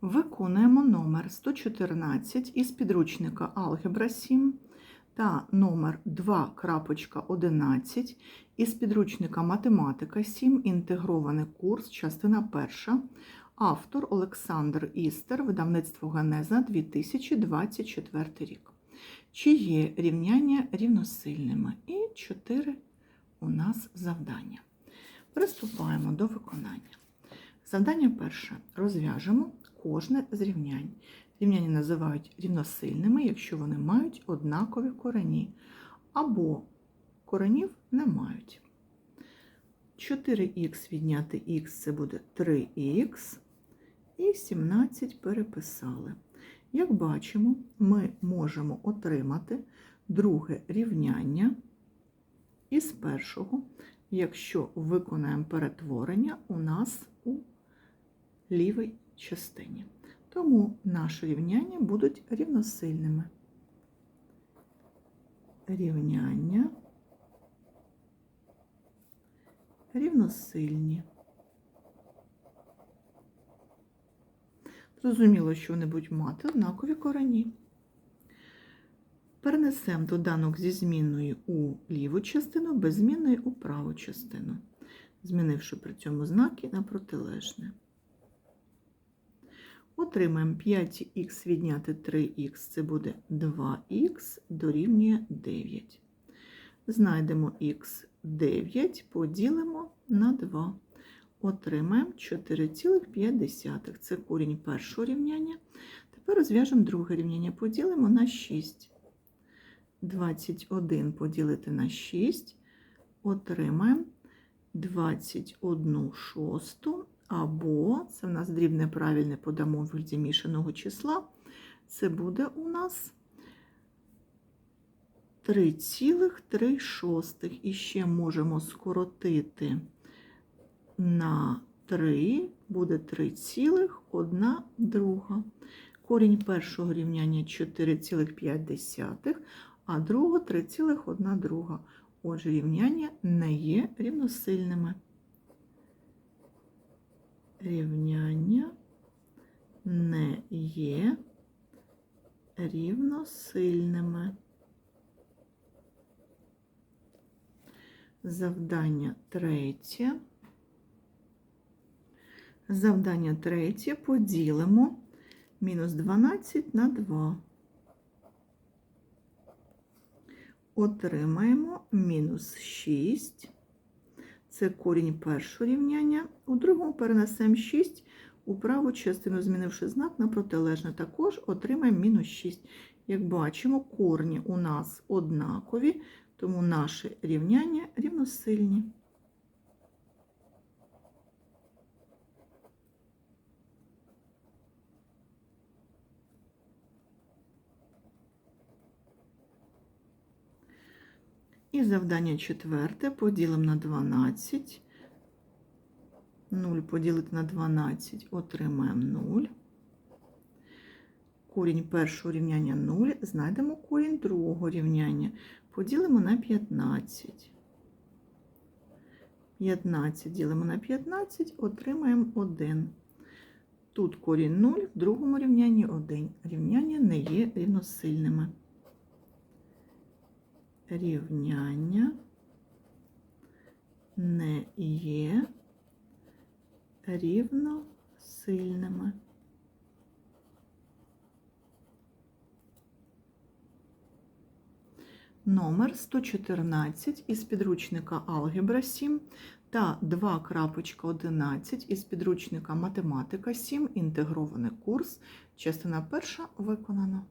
Виконуємо номер 114 із підручника Алгебра 7 та номер 2.11 із підручника Математика 7. Інтегрований курс, частина 1. Автор Олександр Істер, видавництво Генеза 2024 рік. Чи є рівняння рівносильними? І 4 у нас завдання. Приступаємо до виконання. Завдання перше. Розв'яжемо кожне з рівнянь. Рівняння називають рівносильними, якщо вони мають однакові корені, або коренів не мають. 4х відняти х це буде 3х, і 17 переписали. Як бачимо, ми можемо отримати друге рівняння із першого, якщо виконаємо перетворення у нас у лівій частині. Тому наші рівняння будуть рівносильними. Рівняння рівносильні. Зрозуміло, що вони будуть мати однакові корені. Перенесемо доданок зі змінною у ліву частину, без змінної у праву частину, змінивши при цьому знаки на протилежне. Отримаємо 5х відняти 3х, це буде 2х дорівнює 9. Знайдемо х 9, поділимо на 2. Отримаємо 4,5. Це корінь першого рівняння. Тепер розв'яжемо друге рівняння, поділимо на 6. 21 поділити на 6. Отримаємо 21 шосту. Або, це в нас дрібне правильне подамо в вигляді мішаного числа, це буде у нас 3,3. І ще можемо скоротити на 3, буде 3,1 друга. Корінь першого рівняння 4,5, а другого 3,1 друга. Отже, рівняння не є рівносильними рівняння не є рівносильними. Завдання третє. Завдання третє поділимо мінус 12 на 2. Отримаємо мінус 6. Це корінь першого рівняння. У другому перенесемо 6 у праву частину, змінивши знак на протилежне, також отримаємо мінус 6. Як бачимо, корні у нас однакові, тому наші рівняння рівносильні. І завдання четверте поділимо на 12. 0 поділити на 12, отримаємо 0. Корінь першого рівняння 0. Знайдемо корінь другого рівняння. Поділимо на 15. 15 ділимо на 15, отримаємо 1. Тут корінь 0, в другому рівнянні 1. Рівняння не є рівносильними рівняння не є рівносильними. Номер 114 із підручника Алгебра 7 та 2.11 із підручника Математика 7. Інтегрований курс. Частина перша виконана.